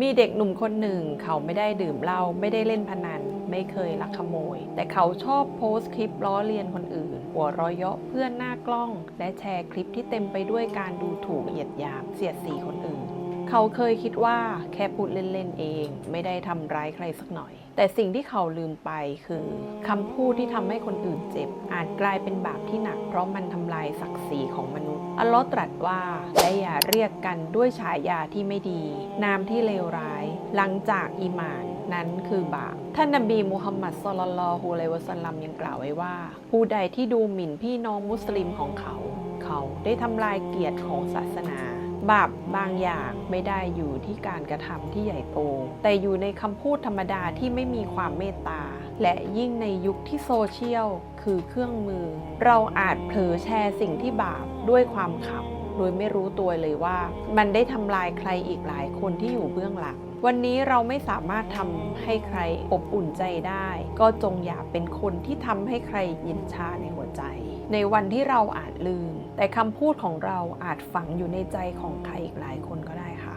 มีเด็กหนุ่มคนหนึ่ง เขาไม่ได้ดื่มเหล้าไม่ได้เล่นพนัน ไม่เคยลักขโมย แต่เขาชอบโพสต์คลิปล้อเลียนคนอื่น หัวร้อยเยาะเพื่อนหน้ากล้อง และแชร์คลิปที่เต็มไปด้วยการดูถูกเหยียดหยามเสียดสีคนอื่น เขาเคยคิดว่าแค่พูดเล่น ๆ เอง ไม่ได้ทำร้ายใครสักหน่อย แต่สิ่งที่เขาลืมไปคือคำพูดที่ทำให้คนอื่นเจ็บ อาจกลายเป็นบาปที่หนัก เพราะมันทำลายศักดิ์ศรีของมนุษย์ อัลลอฮ์ตรัสว่าและอย่าเรียกกันด้วยฉายาที่ไม่ดี นามที่เลวร้าย หลังจากอีหมานนั้นคือบาป ท่านนบีมุฮัมมัดสลลัลลอฮุอะลัยฮิวะสัลลัมยังกล่าวไว้ว่า ผู้ใดที่ดูหมิ่นพี่น้องมุสลิมของเขา เขาได้ทำลายเกียรติของศาสนา บาปบางอย่างไม่ได้อยู่ที่การกระทำที่ใหญ่โต แต่อยู่ในคำพูดธรรมดาที่ไม่มีความเมตตา และยิ่งในยุคที่โซเชียลคือเครื่องมือ เราอาจเผลอแชร์สิ่งที่บาปด้วยความขำ โดยไม่รู้ตัวเลยว่า มันได้ทำลายใครอีกหลายคนที่อยู่เบื้องหลัง วันนี้เราไม่สามารถทำให้ใครอบอุ่นใจได้ ก็จงอย่าเป็นคนที่ทำให้ใครเยินชาในหัวใจ ในวันที่เราอาจลืม แต่คำพูดของเราอาจฝังอยู่ในใจของใครอีกหลายคนก็ได้ค่ะ